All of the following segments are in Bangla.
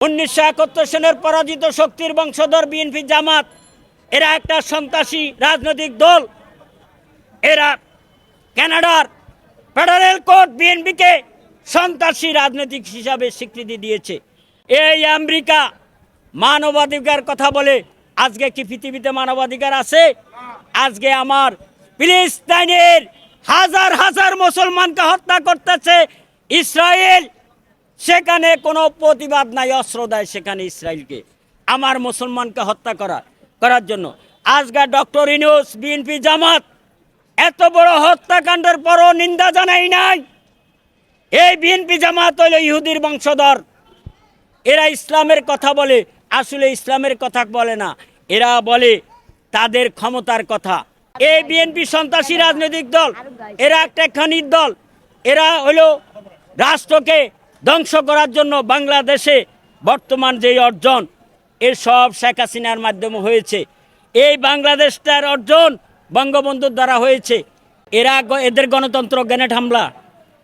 উনিশশো একাত্তর সনের পরাজিত শক্তির বংশধর বিএনপি জামাত, এরা একটা সন্ত্রাসী রাজনৈতিক দল। এরা কানাডার ফেডারেল কোর্ট বিএনপিকে সন্ত্রাসী রাজনৈতিক হিসাবে স্বীকৃতি দিয়েছে। এই আমেরিকা মানবাধিকার কথা বলে আজকে কি পৃথিবীতে মানবাধিকার আছে? আজকে আমার ফিলিস্তাইনের হাজার হাজার মুসলমানকে হত্যা করতেছে ইসরায়েল। সেখানে কোনো প্রতিবাদ নাই, অস্ত্র দেয় সেখানে ইসরায়েলকে। আমার মুসলমানকে হত্যা করা, করার জন্য। আজকে ডক্টর ইনুস বিএনপি জামাত, এত বড় হত্যাকাণ্ডের পরও নিন্দা জানাই নাই। এই বিএনপি জামাত হইল ইহুদির বংশধর। এরা ইসলামের কথা বলে, আসলে ইসলামের কথা বলে না। এরা বলে তাদের ক্ষমতার কথা। এই বিএনপি সন্ত্রাসী রাজনৈতিক দল, এরা একটা খানির দল। এরা হলো রাষ্ট্রকে ধ্বংস করার জন্য বাংলাদেশে বর্তমান যেই অর্জন, এর সব শেখ হাসিনার মাধ্যমে হয়েছে। এই বাংলাদেশটার অর্জন বঙ্গবন্ধুর দ্বারা হয়েছে। এরা এদের গণতন্ত্র গ্যানেট হামলা।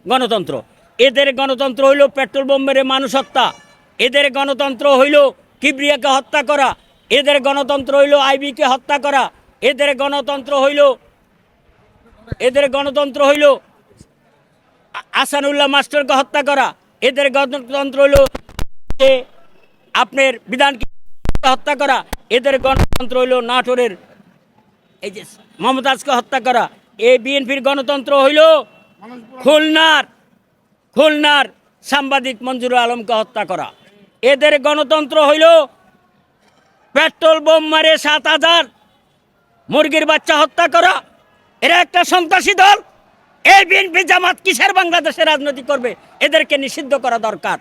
গণতন্ত্র। এদের গণতন্ত্র হইল পেট্রোল বোম মেরে মানুষ হত্যা। এদের গণতন্ত্র হইল কিবরিয়াকে হত্যা করা। এদের গণতন্ত্র হইল আইবিকে হত্যা করা। এদের গণতন্ত্র হইল, এদের গণতন্ত্র হইল আসানুল্লাহ মাস্টারকে হত্যা করা। এদের গণতন্ত্র হইল যে আপনার বিধানকে হত্যা করা, এদের গণতন্ত্র হইল নাটোরের এই যে মমতাজকে হত্যা করা। এই বিএনপির গণতন্ত্র হইল খুলনার খুলনার সাংবাদিক মঞ্জুর আলমকে হত্যা করা। এদের গণতন্ত্র হইল পেট্রোল বোম মারে সাত হাজার মুরগির বাচ্চা হত্যা করা। এরা একটা সন্ত্রাসী দল। এই বিএনপি জামাত কিসের বাংলাদেশে রাজনীতি করবে? এদেরকে নিষিদ্ধ করা দরকার।